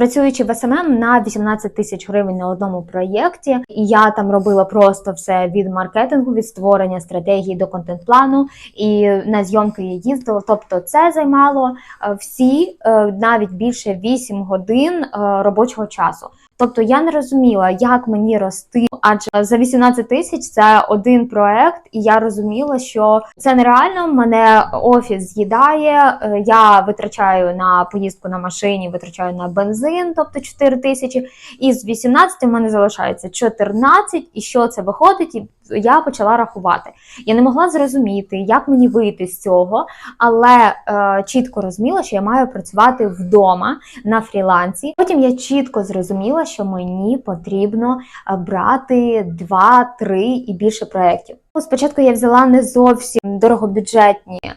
Працюючи в СММ на 18 тисяч гривень на одному проєкті, і я там робила просто все від маркетингу, від створення стратегії до контент-плану, і на зйомки я їздила. Тобто, це займало е, всі е, навіть більше 8 годин е, робочого часу. Тобто я не розуміла, як мені рости, адже за 18 тисяч це один проект, і я розуміла, що це нереально. Мене офіс з'їдає. е, Я витрачаю на поїздку на машині, витрачаю на бензин, тобто 4 тисячі. І з 18 в мене залишається 14, і що це виходить? Я почала рахувати. Я не могла зрозуміти, як мені вийти з цього, але е, чітко розуміла, що я маю працювати вдома на фрілансі. Потім я чітко зрозуміла, що мені потрібно е, брати 2-3 і більше проєктів. Спочатку я взяла не зовсім дорогобюджетні е,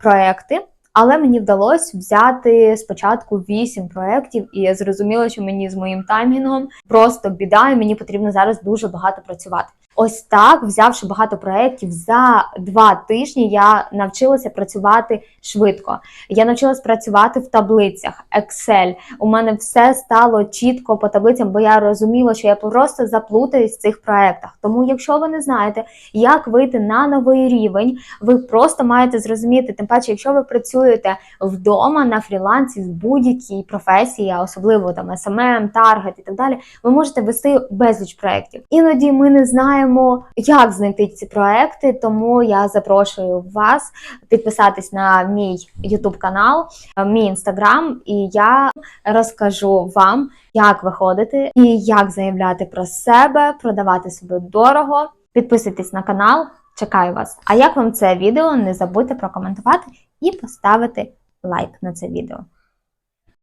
проекти. Але мені вдалося взяти спочатку 8 проєктів, і я зрозуміла, що мені з моїм таймінгом просто біда, і мені потрібно зараз дуже багато працювати. Ось так, взявши багато проєктів, за два тижні я навчилася працювати швидко. Я навчилась працювати в таблицях Excel. У мене все стало чітко по таблицям, бо я розуміла, що я просто заплутаюсь в цих проєктах. Тому, якщо ви не знаєте, як вийти на новий рівень, ви просто маєте зрозуміти, тим паче, якщо ви працюєте вдома на фрілансі в будь-якій професії, а особливо там SMM, таргет і так далі, ви можете вести безліч проєктів. Іноді ми не знаємо, як знайти ці проекти, тому я запрошую вас підписатись на мій YouTube канал, мій інстаграм, і я розкажу вам, як виходити і як заявляти про себе, продавати себе дорого. Підписуйтесь на канал, чекаю вас. А як вам це відео? Не забудьте прокоментувати і поставити лайк на це відео.